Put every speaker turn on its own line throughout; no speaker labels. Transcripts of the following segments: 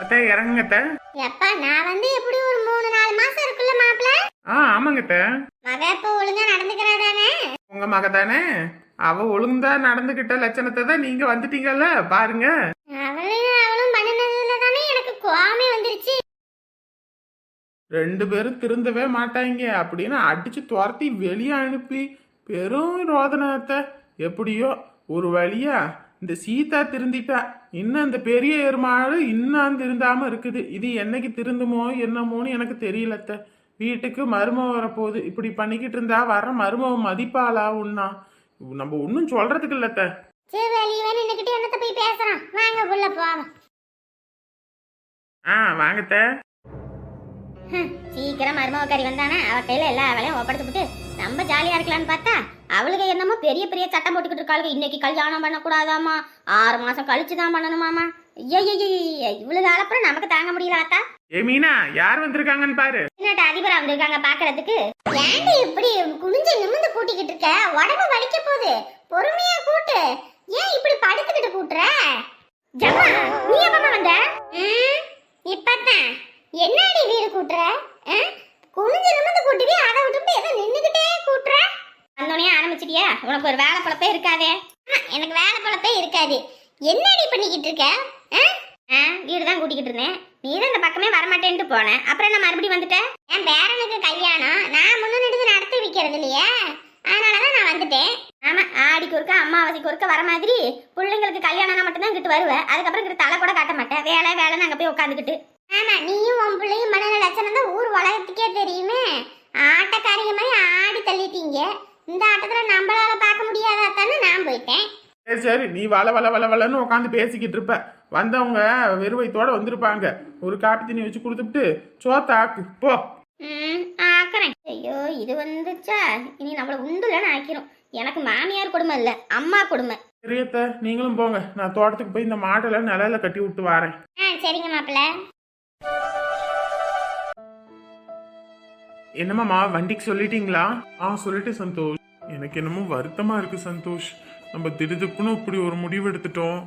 அத்தை இறங்குங்க
எப்பா நான் வந்து எப்படி ஒரு மூணு நாலு மாசம் இருக்குல்ல மாப்பிள்ள?
ஆ ஆமாங்க அத்தை.
மக இப்ப ஒழுங்கா நடந்துக்கிறா தானே
உங்க மக தானே? அவ ஒழுங்கா நடந்துகிட்ட லட்சணத்தை தான் நீங்க வந்துட்டீங்கல்ல பாருங்க.
அவளும் அவளும் பண்ணினதுல தானே எனக்கு கோவமே வந்துருச்சு.
ரெண்டு பேரும் திருந்தவே மாட்டாங்க. அப்படின்னு அடிச்சு துரத்தி வெளியே அனுப்பி பெரும் ரோதனத்தை எப்படியோ ஒரு வழியா இந்த சீதா திருந்திட்டா. இன்னும் இந்த பெரிய எருமாடு இன்னும் திருந்தாம இருக்குது. இது என்னைக்கு திருந்துமோ என்னமோன்னு எனக்கு தெரியல அத்தை. வீட்டுக்கு மருமகம் வரப்போகுது. இப்படி பண்ணிக்கிட்டு இருந்தா வர மருமகம் மதிப்பாளா உண்ணா? நம்ம ஒன்றும் சொல்றதுக்கு இல்ல அத்தை.
சரி வெளியே நின்னுக்கிட்டு என்னத்த போய் பேசுறான்? வாங்க உள்ள போவோம்.
ஆ வாங்கத்த
சீக்கிரம் மருமகக்காரி வந்தானே? அவ கையில எல்லா வேலையும் ஒப்படைச்சுட்டு நம்ம ஜாலியா இருக்கலாம்னு பார்த்தா? அவளுக்கு என்னமோ பெரிய பெரிய சட்டம் போட்டுக்கிட்டு இருக்காளுங்க இன்னைக்கு கல்யாணம் பண்ணக்கூடாதாமா ஆறு மாசம் கழிச்சு தான் பண்ணணுமாமா இவ்வளவு அப்புறம் நமக்கு தாங்க முடியல ஆத்தா.
ஏ மீனா யார் வந்திருக்காங்கன்னு பாரு.
என்னட்ட அதிபரா வந்திருக்காங்க பாக்குறதுக்கு? ஏன்டி இப்படி குனிஞ்சு நிமிந்து கூட்டிக்கிட்டு இருக்க? உடம்பு வலிக்க போகுது. பொறுமையா கூட்டு. ஏன் இப்படி படுத்துக்கிட்டு கூட்டுற? ஜம்மா நீ எப்பமா வந்த? இப்பதான். என்னடி வீடு கூட்டுற ஆ? குனிஞ்சு நிமிந்து கூட்டுவி அதை விட்டுட்டு ஏதோ நின்னுகிட்டே கூட்டுற வந்தோடனே இல்லையா உனக்கு ஒரு வேலை பழப்பே இருக்காதே. எனக்கு வேலை பழப்பே இருக்காது. என்னடி பண்ணிக்கிட்டு இருக்க? ஆ? ஆ வீடு தான் கூட்டிக்கிட்டு இருந்தேன். நீ தான் இந்த பக்கமே வரமாட்டேன்ட்டு போனேன் அப்புறம் நான் மறுபடியும் வந்துட்டேன் என் பேரனுக்கு கல்யாணம். நான் முன்னெடுத்து நடத்தி வைக்கிறது இல்லையா அதனாலதான் நான் வந்துட்டேன். ஆமா ஆடிக்கு ஒருக்க அம்மாவாசைக்கு ஒருக்க வர மாதிரி பிள்ளைங்களுக்கு கல்யாணம்னா மட்டும்தான் இங்கிட்டு வருவேன் அதுக்கப்புறம் கிட்ட தலை கூட காட்ட மாட்டேன். வேலை வேலைன்னு அங்கே போய் உட்காந்துக்கிட்டு ஆமா நீயும் உன் பிள்ளையும் மனநல லட்சணம் தான் ஊர் உலகத்துக்கே தெரியுமே. ஆட்டக்காரிங்க மாதிரி ஆடி தள்ளிட்டீங்க. இந்த ஆட்டத்துல நம்மளால பார்க்க முடியாதாத்தானே நான் போயிட்டேன்.
சரி சரி நீ வள வள வள வளன்னு உட்காந்து பேசிக்கிட்டு இருப்ப. வந்தவங்க வெறுவைத்தோட வந்திருப்பாங்க. ஒரு காப்பி தண்ணி வச்சு கொடுத்துட்டு சோத்த ஆக்கு போ.
ஆக்குறேன். ஐயோ இது வந்துச்சா? இனி நம்மள உண்டுலன்னு ஆக்கிரும். எனக்கு மாமியார் கொடுமை இல்ல அம்மா கொடுமை.
சரியத்த நீங்களும் போங்க. நான் தோட்டத்துக்கு போய் இந்த மாட்டெல்லாம் நிலையில கட்டி விட்டு வரேன்.
ஆ சரிங்க மாப்பிள்ள.
என்னம்மாம்மா வண்டிக்கு சொல்லிட்டீங்களா? ஆ சொல்லிட்டேன் சந்தோஷ். எனக்கு என்னமோ வருத்தமாக இருக்குது சந்தோஷ். நம்ம திடுதுப்புன்னு இப்படி ஒரு முடிவு எடுத்துட்டோம்.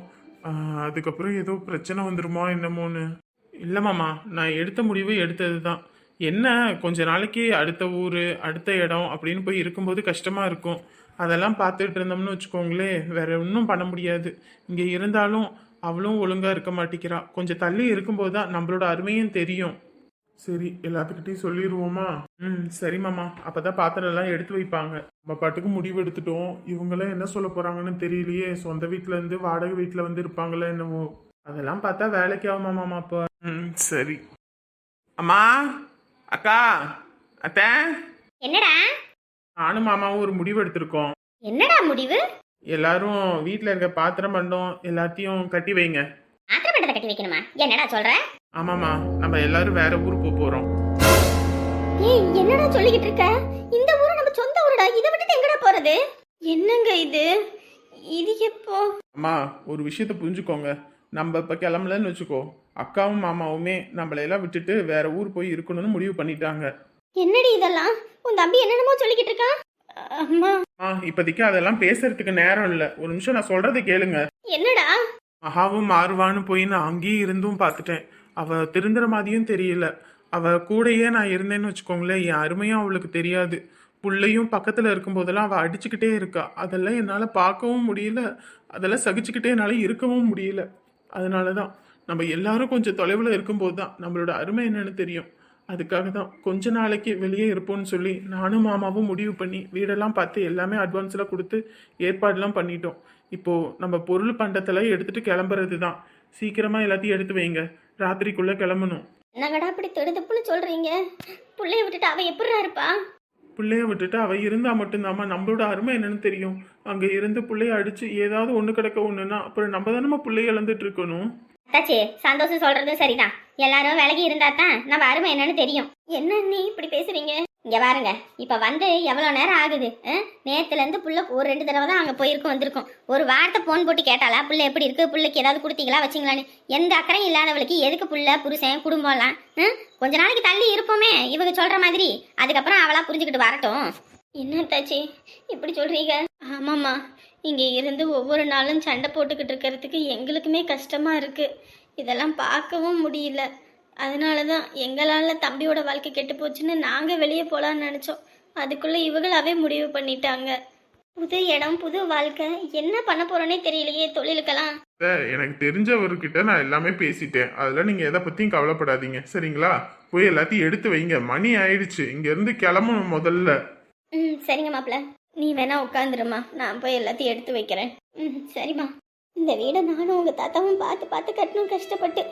அதுக்கப்புறம் ஏதோ பிரச்சனை வந்துருமா என்னமோன்னு. இல்லைம்மாம்மா நான் எடுத்த முடிவு எடுத்தது தான் என்ன கொஞ்ச நாளைக்கு அடுத்த ஊர் அடுத்த இடம் அப்படின்னு போய் இருக்கும்போது கஷ்டமாக இருக்கும். அதெல்லாம் பார்த்துட்டு இருந்தோம்னு வச்சுக்கோங்களே வேற ஒன்றும் பண்ண முடியாது. இங்கே இருந்தாலும் அவளும் ஒழுங்காக இருக்க மாட்டேங்கிறா. கொஞ்சம் தள்ளி இருக்கும்போது தான் நம்மளோட அருமையும் தெரியும். சரி எல்லாத்துக்கிட்டையும் சொல்லிடுவோமா ம் சரி மாமா. அப்பதான் பாத்திரம் எல்லாம் எடுத்து வைப்பாங்க. நம்ம பாட்டுக்கு முடிவு எடுத்துட்டோம். இவங்கெல்லாம் என்ன சொல்ல போறாங்கன்னு தெரியலையே. சொந்த வீட்ல இருந்து வாடகை வீட்ல வந்து இருப்பாங்களே என்னவோ. அதெல்லாம் பார்த்தா வேலைக்கு ஆகுமா மாமா அப்போ? ம் சரி. அம்மா அக்கா அத்தை.
என்னடா?
நானும் மாமாவும் ஒரு முடிவு எடுத்திருக்கோம்.
என்னடா முடிவு?
எல்லாரும் வீட்ல இருக்க பாத்திரம் பண்டம் எல்லாத்தையும் கட்டி வைங்க.
ஆத்திரப்பட்டதை கட்டி வைக்கணுமா? என்னடா சொல்ற?
ஆமாம்மா நம்ம எல்லாரும் வேற ஊருக்கு போக போறோம்.
ஏய் என்னடா சொல்லிக்கிட்டு இருக்க? இந்த ஊரு நம்ம சொந்த ஊருடா இதை விட்டுட்டு எங்கடா போறது? என்னங்க இது? இது எப்போ?
அம்மா ஒரு விஷயத்த புரிஞ்சுக்கோங்க. நம்ம இப்போ கிளம்பலன்னு வச்சுக்கோ. அக்காவும் மாமாவுமே நம்மளையெல்லாம் விட்டுட்டு வேற ஊர் போய் இருக்கணும்னு முடிவு பண்ணிட்டாங்க.
என்னடி இதெல்லாம்? உன் தம்பி என்னென்னமோ சொல்லிக்கிட்டு இருக்கான். அம்மா.
ஆ இப்போதைக்கு அதெல்லாம் பேசுறதுக்கு நேரம் இல்லை. ஒரு நிமிஷம் நான் சொல்றதை கேளுங்க.
என்னடா?
மகாவும் மாறுவான்னு போய் நான் அங்கேயே இருந்தும் பார்த்துட்டேன். அவ திருந்துற மாதிரியும் தெரியல. அவ கூடயே நான் இருந்தேன்னு வச்சுக்கோங்களேன். என் அருமையும் அவளுக்கு தெரியாது. புள்ளையும் பக்கத்தில் இருக்கும்போதெல்லாம் அவள் அடிச்சுக்கிட்டே இருக்கா. அதெல்லாம் என்னால் பார்க்கவும் முடியல. அதெல்லாம் சகிச்சுக்கிட்டே என்னால் இருக்கவும் முடியல. அதனால தான் நம்ம எல்லாரும் கொஞ்சம் தொலைவில் இருக்கும்போது தான் நம்மளோட அருமை என்னன்னு தெரியும். அதுக்காக தான் கொஞ்ச நாளைக்கு வெளியே இருப்போம்னு சொல்லி நானும் மாமாவும் முடிவு பண்ணி வீடெல்லாம் பார்த்து எல்லாமே அட்வான்ஸ்லாம் கொடுத்து ஏற்பாடுலாம் பண்ணிட்டோம். இப்போ நம்ம பொருள் பண்டத்தெல்லாம் எடுத்துட்டு கிளம்புறது தான். சீக்கிரமா எல்லாத்தையும் எடுத்து வைங்க. ராத்திரிக்குள்ள கிளம்பணும்.
என்னங்கடா அப்படி திடுதுப்புன்னு சொல்றீங்க? புள்ளைய விட்டுட்டு அவ எப்படிடா இருப்பா?
பிள்ளைய விட்டுட்டு அவ இருந்தா மட்டும்தாம்மா. நம்மளோட அருமை என்னன்னு தெரியும். அங்க இருந்து பிள்ளைய அடிச்சு ஏதாவது ஒண்ணு கிடக்க ஒண்ணுன்னா அப்புறம் நம்ம தானே பிள்ளைய இழந்துட்டு இருக்கணும்?
அத்தாச்சி சந்தோஷம் சொல்றதும் சரிதான். எல்லாரும் விலகி இருந்தா தான் நம்ம அருமை என்னன்னு தெரியும். என்ன நீ இப்படி பேசுறீங்க? இங்க பாருங்க இப்ப வந்து எவ்வளவு நேரம் ஆகுது? நேத்துல இருந்து புள்ள ஒரு ரெண்டு தடவை தான் அங்க போயிருக்கும் வந்திருக்கும். ஒரு வார்த்தை போன் போட்டு கேட்டாளா புள்ள எப்படி இருக்கு? புள்ளைக்கு ஏதாவது கொடுத்தீங்களா? வச்சிங்களான்னு? எந்த அக்கறையும் இல்லாதவளுக்கு எதுக்கு புள்ள புருஷன் குடும்பம்லாம்? அஹ்? கொஞ்ச நாளைக்கு தள்ளி இருப்போமே இவங்க சொல்ற மாதிரி. அதுக்கப்புறம் அவளா புரிஞ்சுக்கிட்டு வரட்டும். என்ன தாச்சி இப்படி சொல்றீங்க? ஆமாம்மா. இங்கே இருந்து ஒவ்வொரு நாளும் சண்டை போட்டுக்கிட்டு இருக்கிறதுக்கு எங்களுக்குமே கஷ்டமாக இருக்குது இதெல்லாம் பார்க்கவும் முடியல. அதனால தான் எங்களால் தம்பியோட வாழ்க்கை கெட்டு போச்சுன்னு நாங்கள் வெளியே போகலான்னு நினச்சோம். அதுக்குள்ளே இவங்களாவே முடிவு பண்ணிட்டாங்க. புது இடம் புது வாழ்க்கை. என்ன பண்ண போகிறோன்னே தெரியலையே தொழிலுக்கெல்லாம்.
சார் எனக்கு தெரிஞ்சவர்கிட்ட நான் எல்லாமே பேசிட்டேன். அதெல்லாம் நீங்க எதை பத்தியும் கவலைப்படாதீங்க. சரிங்களா? போய் எல்லாத்தையும் எடுத்து வைங்க. மணி ஆயிடுச்சு. இங்க இருந்து கிளம்பணும் முதல்ல.
ம் சரிங்க மாப்பிள்ள. நீ வேணா உட்காந்துருமா நான் போய் எல்லாத்தையும் எடுத்து வைக்கிறேன். ம் சரிம்மா. இந்த வீடை நானும் உங்கள் தாத்தாவும் பார்த்து பார்த்து கட்டணும் கஷ்டப்பட்டு.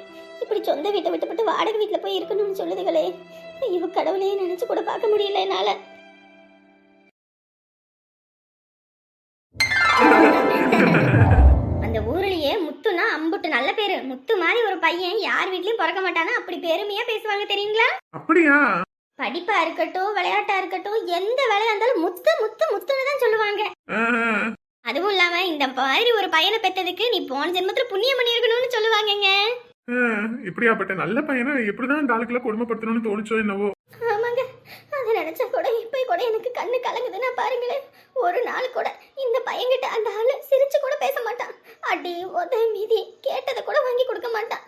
இப்படி சொந்த வீட்டை விட்டுப்பட்டு வாடகை வீட்டில் போய் இருக்கணும்னு சொல்லுதுகளே. ஐயோ கடவுளையே நினச்சி கூட பார்க்க முடியல என்னால். அந்த ஊர்லயே முத்துனா அம்புட்டு நல்ல பேரு. முத்து மாதிரி ஒரு பையன் யார் வீட்லயும் பிறக்க மாட்டானா அப்படி பெருமையா பேசுவாங்க தெரியுங்களா?
அப்படியா?
படிப்பா இருக்கட்டும் விளையாட்டா இருக்கட்டும் எந்த வேலையா இருந்தாலும் முத்து முத்து முத்துன்னு தான் சொல்லுவாங்க. அதுவும் இல்லாம இந்த மாதிரி ஒரு பையனை பெத்ததுக்கு நீ போன ஜென்மத்துல புண்ணியம் பண்ணியிருக்கணும்னு சொல்லுவாங்கங்க.
இப்படியாப்பட்ட நல்ல பையனை எப்படிதான் இந்த ஆளுக்குள்ள கொடுமைப்படுத்தணும்னு தோணுச்சோ என்னவோ.
ஆமாங்க அதை நினைச்சா கூட இப்ப கூட எனக்கு கண்ணு கலங்குதுன்னா பாருங்களேன். ஒரு நாள் கூட இந்த பையன்கிட்ட அந்த ஆளு சிரிச்சு கூட பேச மாட்டான். அடி உத மீதி கேட்டதை கூட வாங்கி கொடுக்க மாட்டான்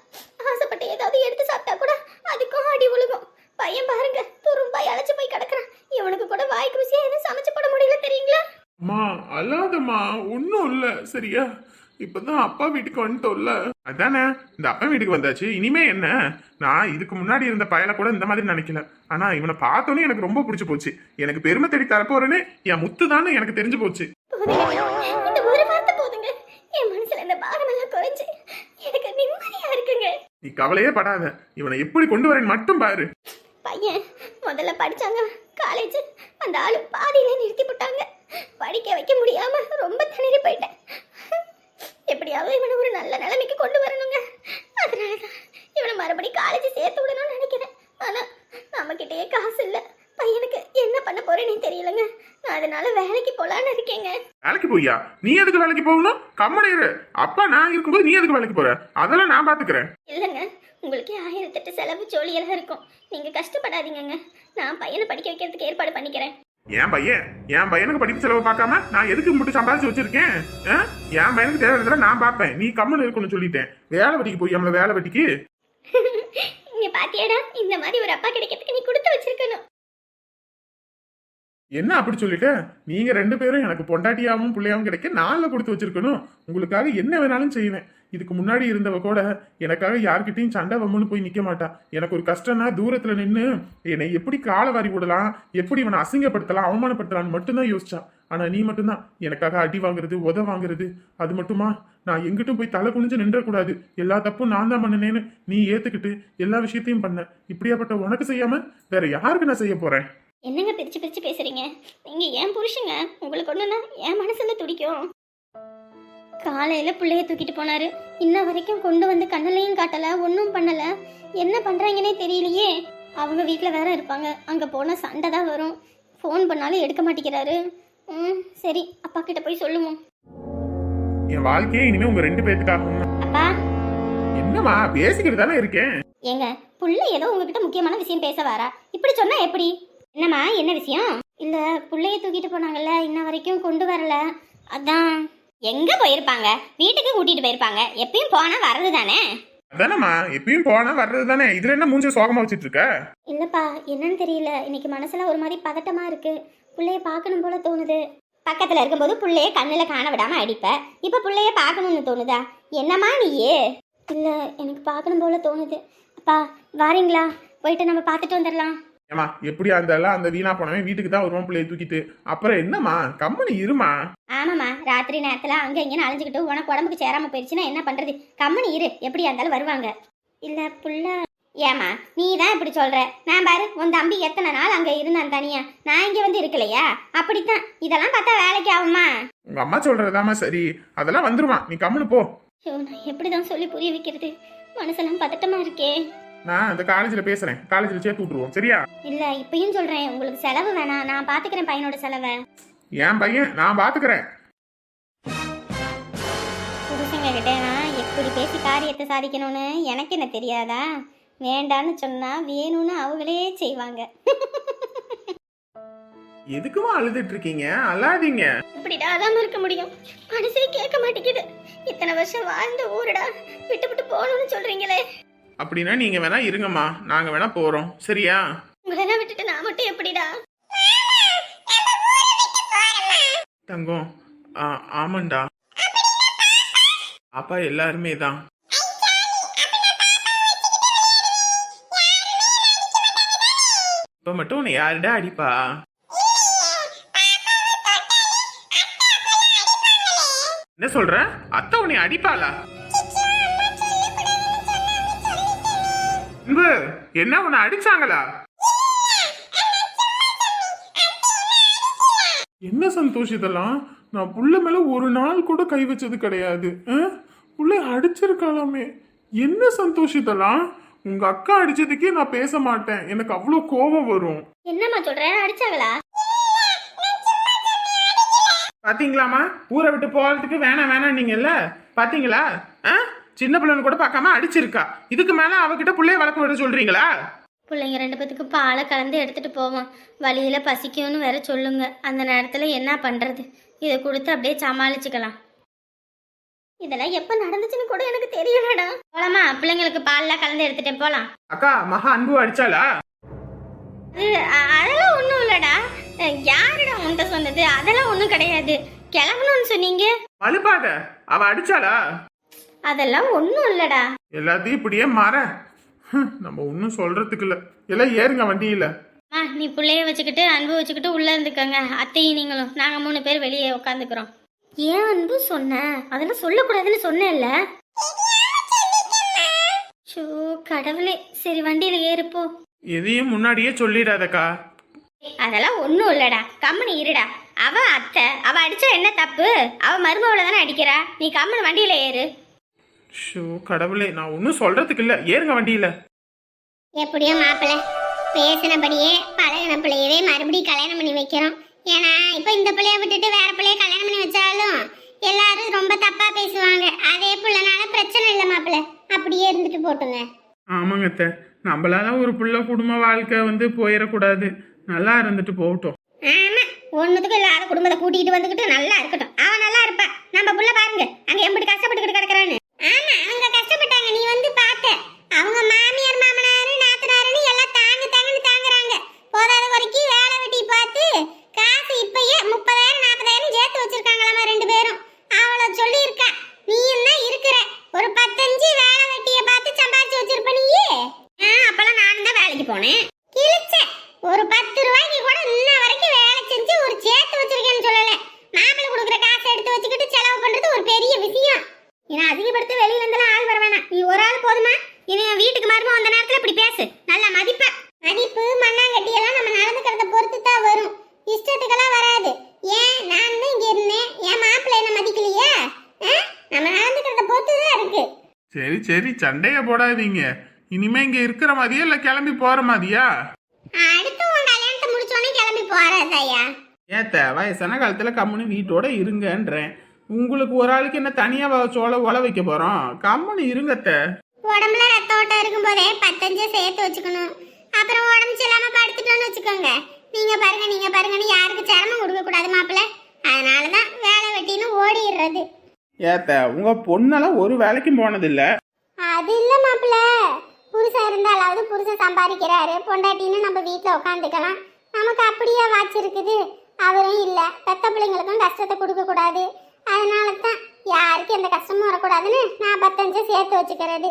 ஆசைப்பட்டு ஏதாவது எடுத்து சாப்பிட்டா கூட அதுக்கும் அடி விழுகும் பையன் பாருங்க துரும்பாய் அழைச்சு போய் கிடக்குறான் இவனுக்கு கூட வாய்க்கு ருசியா எதுவும் சமைச்சு போட முடியல தெரியுங்களா
அம்மா அல்லாதம்மா ஒன்றும் இல்ல. சரியா? இப்பதான் அப்பா வீட்டுக்கு வந்துட்டோம்ல. அதானே இந்த அப்பா வீட்டுக்கு வந்தாச்சு இனிமே என்ன? நான் இதுக்கு முன்னாடி இருந்த பயலை கூட இந்த மாதிரி நினைக்கல. ஆனா இவனை பார்த்தோன்னே எனக்கு ரொம்ப பிடிச்சு போச்சு. எனக்கு பெருமை தேடி தரப்போறேன்னு என் முத்து தானே எனக்கு தெரிஞ்சு போச்சு. நீ கவலையே படாத. இவனை எப்படி கொண்டு வரேன்னு மட்டும் பாரு.
பையன் முதல்ல படிச்சாங்க. காலேஜ் அந்த ஆளு பாதியில நிறுத்தி போட்டாங்க. படிக்க வைக்க முடியாம ரொம்ப திணறி போயிட்டேன். எப்படியாவது இவனை ஒரு நல்ல நிலைமைக்கு கொண்டு வரணுங்க. அதனால தான் இவனை மறுபடியும் காலேஜ் சேர்த்து விடணும்னு நினைக்கிறேன். ஆனா நம்ம கிட்டயே காசு இல்ல. பையனுக்கு என்ன பண்ண போறேன்னு தெரியலங்க. நான் அதனால வேலைக்கு போலான்னு இருக்கேங்க.
வேலைக்கு போய்யா? நீ எதுக்கு வேலைக்கு போகணும்? கம்மனு இரு. அப்பா நான் இருக்கும்போது நீ எதுக்கு வேலைக்கு போற? அதெல்லாம் நான் பாத்துக்கிறேன்.
இல்லைங்க. உங்களுக்கே ஆயிரத்தெட்டு செலவு ஜோலியெல்லாம் இருக்கும். நீங்க கஷ்டப்படாதீங்கங்க. நான் பையனை படிக்க வைக்கிறதுக்கு ஏற்பாடு பண்ணிக்கிறேன்.
என் பையன் என் பையனுக்கு படிப்பு செலவு பார்க்காம நான் எதுக்கு மட்டும் சம்பாதிச்சு வச்சிருக்கேன்? என் பையனுக்கு தேவையானதுல நான் பார்ப்பேன். நீ கம்மனு இருக்கணும்னு சொல்லிட்டேன். வேலை வெட்டிக்கு போய் நம்மள வேலை வெட்டிக்கு?
இங்க பாத்தியாடா இந்த மாதிரி ஒரு அப்பா கிடைக்கிறதுக்கு நீ கொடுத்து வச்சிருக்கணும்.
என்ன அப்படி சொல்லிட்ட? நீங்க ரெண்டு பேரும் எனக்கு பொண்டாட்டியாவும் பிள்ளையாவும் கிடைக்க நாளில் கொடுத்து வச்சிருக்கணும். உங்களுக்காக என்ன வேணாலும் செய்வேன். இதுக்கு முன்னாடி இருந்தவ கூட எனக்காக யார்கிட்டையும் சண்டை வம்முன்னு போய் நிக்க மாட்டா. எனக்கு ஒரு கஷ்டம்னா தூரத்துல நின்று என்னை எப்படி காலை வாரி விடலாம் எப்படி இவனை அசிங்கப்படுத்தலாம் அவமானப்படுத்தலாம்னு மட்டும்தான் யோசிச்சா. ஆனா நீ மட்டும்தான். எனக்காக அடி வாங்குறது உத வாங்குறது அது மட்டுமா? நான் எங்கிட்டும் போய் தலை குனிஞ்சு நின்றக்கூடாது. எல்லா தப்பும் நான் தான் பண்ணினேன்னு நீ ஏத்துக்கிட்டு எல்லா விஷயத்தையும் பண்ண. இப்படியாப்பட்ட உனக்கு செய்யாம வேற யாருக்கு நான் செய்ய போறேன்?
என்னங்க பிரிச்சு பிரிச்சு பேசுறீங்க? நீங்க ஏன் புருஷங்க? உங்களுக்கு ஒண்ணுன்னா என் மனசுல துடிக்கும். காலையில பிள்ளைய தூக்கிட்டு போனாரு. இன்ன வரைக்கும் கொண்டு வந்து கண்ணுலையும் காட்டல ஒன்றும் பண்ணல. என்ன பண்றாங்கன்னே தெரியலையே. அவங்க வீட்டில் வேற இருப்பாங்க. அங்க போனா சண்டை தான் வரும். ஃபோன் பண்ணாலும் எடுக்க மாட்டேங்கிறாரு. ம் சரி அப்பா கிட்ட போய் சொல்லுவோம்.
என் வாழ்க்கையே இனிமே உங்க ரெண்டு பேத்துக்காக
அப்பா.
என்னம்மா பேசிக்கிட்டு தானே இருக்கேன்.
ஏங்க புள்ள ஏதோ உங்ககிட்ட முக்கியமான விஷயம் பேச வரா. இப்படி சொன்னா எப்படி? என்னம்மா என்ன விஷயம்? இல்ல புள்ளைய தூக்கிட்டு போனாங்கல்ல இன்ன வரைக்கும் கொண்டு வரல. அதான். எங்க போயிருப்பாங்க? வீட்டுக்கு கூட்டிட்டு போயிருப்பாங்க. எப்பயும் போனா வர்றது தானே
அதானம்மா. எப்பயும் போனா வர்றது தானே இதுல என்ன மூஞ்ச சோகமா வச்சிட்டு இருக்க
இல்லப்பா என்னன்னு தெரியல. இன்னைக்கு மனசுல ஒரு மாதிரி பதட்டமா இருக்கு. புள்ளைய பார்க்கணும் போல தோணுது. பக்கத்துல இருக்கும்போது புள்ளைய கண்ணுல காண விடாம அடிப்ப. இப்ப புள்ளைய பார்க்கணும்னு தோணுதா? என்னம்மா நீயே? இல்ல எனக்கு பார்க்கணும் போல தோணுது. அப்பா வாரீங்களா? போயிட்டு நம்ம பார்த்துட்டு வந்துடலாம்
ஏமா எப்படியா இருந்தாலும் அந்த வீணா போனவன் வீட்டுக்கு தான் வருவான் பிள்ளைய தூக்கிட்டு. அப்புறம் என்னம்மா கம்மனு இருமா
ஆமாம்மா ராத்திரி நேரத்துல அங்க இங்கன்னு அலைஞ்சுக்கிட்டு உனக்கு உடம்புக்கு சேராம போயிடுச்சுன்னா என்ன பண்றது? கம்மனி இரு எப்படியா இருந்தாலும் வருவாங்க. இல்ல புள்ள. ஏமா நீ தான் இப்படி சொல்ற. நான் பாரு உன் தம்பி எத்தனை நாள் அங்க இருந்தான் தனியா? நான் இங்க வந்து இருக்கலையா? அப்படித்தான். இதெல்லாம் பார்த்தா வேலைக்கு ஆகுமா
உங்க அம்மா சொல்றதுதாம்மா சரி. அதெல்லாம் வந்துருமா நீ கம்முனு போ.
ஐயோ நான் எப்படிதான் சொல்லி புரிய வைக்கிறது? மனசெல்லாம் பதட்டமா இருக்கே.
நான் அந்த காலேஜ்ல பேசுறேன். காலேஜ்ல சேர்த்து விட்டுருவோம். சரியா?
இல்ல இப்பயும் சொல்றேன். உங்களுக்கு செலவு வேணாம். நான் பாத்துக்கிறேன் பையனோட செலவை.
என் பையன்? நான் பாத்துக்கிறேன்.
புருஷங்க கிட்ட நான் எப்படி பேசி காரியத்தை சாதிக்கணும்னு எனக்கு என்ன தெரியாதா? வேண்டான்னு சொன்னா வேணும்னு அவங்களே செய்வாங்க.
எதுக்குமா அழுதுட்டு இருக்கீங்க? அழாதீங்க.
இப்படிடா அதாம இருக்க முடியும். மனசே கேட்க மாட்டேங்குது. இத்தனை வருஷம் வாழ்ந்த ஊருடா. விட்டு விட்டு போகணும்னு சொல்றீங்களே.
அப்படின்னா நீங்க வேணா இருங்கம்மா. நாங்க வேணா போறோம். சரியா?
உங்களெல்லாம் விட்டுட்டு நான் மட்டும் எப்படிடா?
தங்கம் ஆ, ஆமாண்டா. அப்பா எல்லாருமே தான் இப்ப மட்டும் உன்னை யாருடா அடிப்பா? என்ன சொல்ற? அத்தை உன்னை அடிப்பாளா? அன்பு, என்ன உன்னை அடிச்சாங்களா? என்ன சந்தோஷ் இதெல்லாம்? நான் புள்ள மேல ஒரு நாள் கூட கை வச்சது கிடையாது? புள்ள அடிச்சிருக்கலாமே. என்ன சந்தோஷ் இதெல்லாம்? உங்க அக்கா அடிச்சதுக்கே நான் பேச மாட்டேன். எனக்கு அவ்வளோ கோபம் வரும்.
என்னம்மா சொல்ற? அடிச்சாங்களா?
பாத்தீங்களாமா ஊரை விட்டு போறதுக்கு வேணாம் வேணாம் நீங்கல்ல. பாத்தீங்களா? ஆ? சின்ன பிள்ளைன்னு கூட பார்க்காம அடிச்சிருக்கா. இதுக்கு மேல அவகிட்ட புள்ளைய வளர்க்க விட சொல்றீங்களா?
பிள்ளைங்க ரெண்டு பேத்துக்கு பாலை கலந்து எடுத்துட்டு போவோம். வழியில பசிக்கும்னு வேற சொல்லுங்க. அந்த நேரத்துல என்ன பண்றது? இதை கொடுத்து அப்படியே சமாளிச்சுக்கலாம். இதெல்லாம் எப்ப நடந்துச்சுன்னு கூட எனக்கு தெரியலடா. போலாமா? பிள்ளைங்களுக்கு பால்லாம் கலந்து எடுத்துட்டே போலாம்.
அக்கா மகா அன்பு அடிச்சாளா?
அதெல்லாம் ஒன்றும் இல்லடா. யாருடா உன்கிட்ட சொன்னது? அதெல்லாம் ஒன்றும் கிடையாது. கிளம்பணும்னு சொன்னீங்க.
மழுப்பாத அவ அடிச்சாளா?
அதெல்லாம் ஒன்றும் இல்லடா.
எல்லாத்தையும் இப்படியே மாற. நம்ம ஒன்றும் சொல்றதுக்கு இல்ல. எல்லாம் ஏறுங்க வண்டியில.
அம்மா நீ பிள்ளைய வச்சுக்கிட்டு அன்பு வச்சுக்கிட்டு உள்ள இருந்துக்கங்க. அத்தையும் நீங்களும். நாங்க மூணு பேர் வெளியே உட்காந்துக்கிறோம் ஏன் அன்பு சொன்ன? அதெல்லாம் சொல்லக்கூடாதுன்னு சொன்னேன்ல. ஷோ கடவுளே. சரி வண்டியில ஏறுப்போ
எதையும் முன்னாடியே சொல்லிடாதக்கா.
அதெல்லாம் ஒன்றும் இல்லடா. கம்முனு இருடா. அவ அத்தை அவ அடிச்சா என்ன தப்பு? அவ மருமவளை தானே அடிக்கிறா? நீ கம்முனு வண்டியில ஏறு.
ஷோ கடவுளே நான் ஒன்றும் சொல்றதுக்கு இல்ல ஏறுங்க வண்டியில.
எப்படியோ மாப்பிள்ளை பேசினபடியே பழகின பிள்ளையவே மறுபடியும் கல்யாணம் பண்ணி வைக்கிறோம். ஏன்னா இப்போ இந்த பிள்ளைய விட்டுட்டு வேற பிள்ளைய கல்யாணம் பண்ணி வச்சாலும் எல்லாரும் ரொம்ப தப்பா பேசுவாங்க. அதே பிள்ளைனால பிரச்சனை இல்லை மாப்பிள்ளை. அப்படியே இருந்துட்டு போட்டுங்க.
ஆமாங்க அத்தை. நம்மளால ஒரு புள்ள குடும்ப வாழ்க்கை வந்து போயிடக்கூடாது. நல்லா இருந்துட்டு போகட்டும்.
ஆமா. ஒண்ணுத்துக்கும் இல்லாத குடும்பத்தை கூட்டிட்டு வந்துகிட்டு நல்லா இருக்கட்டும். அவன் நல்லா இருப்பா. நம்ம புள்ள பாருங்க. அங்க எப்படி கஷ்டப்பட்டுக்கிட்டு கிடக்குறான்னு. ஆமா அவங்க கஷ்டப்பட்டாங்க நீ வந்து பார்த்த அவங்க மாமியார் மாமனாரு நாத்தனாருன்னு எல்லாம் தாங்கு தாங்குன்னு தாங்குறாங்க போதாத வரைக்கும் வேலை வெட்டி பார்த்து காசு இப்பயே முப்பதாயிரம் நாற்பதாயிரம் சேர்த்து வச்சிருக்காங்களாமா ரெண்டு பேரும் அவளை சொல்லியிருக்கா நீயும் தான் இருக்கிற ஒரு பத்தஞ்சு வேலை வெட்டிய பார்த்து சம்பாதிச்சு வச்சிருப்ப நீயே ஆ, அப்பெல்லாம் நானும் தான் வேலைக்கு போனேன் கிழிச்ச ஒரு பத்து ரூபாய்க்கு கூட இன்ன வரைக்கும் வேலை செஞ்சு ஒரு சேர்த்து வச்சிருக்கேன்னு சொல்லல மாப்பிள்ளை கொடுக்குற காசை எடுத்து வச்சுக்கிட்டு செலவு பண்றது ஒரு பெரிய விஷயம் ஏன்னா அதிகப்படுத்த வெளியில இருந்தெல்லாம் ஆள் வர வேணாம். நீ ஒரு ஆள் போதுமா? இவன் வீட்டுக்கு மருமக வந்த நேரத்துல இப்படி பேசு. நல்ல மதிப்ப. மதிப்பு மண்ணாங்கட்டி எல்லாம் நம்ம நடந்துக்கிறத பொறுத்து தான் வரும். இஷ்டத்துக்கெல்லாம் வராது. ஏன்? நான் தான் இங்க இருந்தேன். என் மாப்பிள்ளை என்ன மதிக்கலையா? நம்ம நடந்துக்கிறத பொறுத்து தான் இருக்கு.
சரி சரி. சண்டைய போடாதீங்க. இனிமே இங்க இருக்கிற மாதிரியா இல்ல கிளம்பி போற மாதிரியா?
அடுத்து உன் கல்யாணத்தை முடிச்சோடனே கிளம்பி போறதாயா
ஏத்த வயசான காலத்துல கம்முனு வீட்டோட இருங்கன்றேன். உங்களுக்கு ஒரு ஆளுக்கு என்ன தனியா சோள உழ வைக்க போறோம்? கம்முனு இருங்கத்த.
உடம்புல ரத்த ஓட்டம் இருக்கும்போதே பத்தஞ்சு சேர்த்து வச்சுக்கணும். அப்புறம் உடம்பு சரியில்லாம படுத்துட்டோம்னு வச்சுக்கோங்க. நீங்க பாருங்க நீங்க பாருங்கன்னு யாருக்கு சிரமம் கொடுக்க கூடாது மாப்பிள்ள. அதனாலதான் வேலை வெட்டின்னு ஓடிடுறது.
ஏத்த உங்க பொண்ணெல்லாம் ஒரு வேலைக்கும் போனதில்ல.
அது இல்ல மாப்பிள்ள. புருஷன் இருந்தாலாவது புருஷன் சம்பாதிக்கிறாரு. பொண்டாட்டின்னு நம்ம வீட்டுல உட்காந்துக்கலாம் நமக்கு அப்படியே வாட்ச் இருக்குது. அவரும் இல்ல. பெத்த பிள்ளைங்களுக்கும் கஷ்டத்தை கொடுக்க கூடாது அதனால தான் யாருக்கும் எந்த கஷ்டமும் வரக்கூடாதுன்னு நான் பத்தஞ்சு சேர்த்து வச்சுக்கிறது.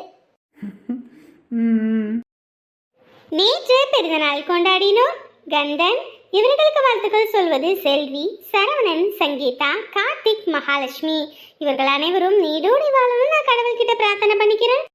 நேற்று பிறந்தநாள் கொண்டாடினோம். கந்தன் இவர்களுக்கு வாழ்த்துக்கள் சொல்வது செல்வி சரவணன் சங்கீதா கார்த்திக் மகாலட்சுமி. இவர்கள் அனைவரும் நீடோடி வாழணும்னு நான் கடவுள்கிட்ட பிரார்த்தனை பண்ணிக்கிறேன்.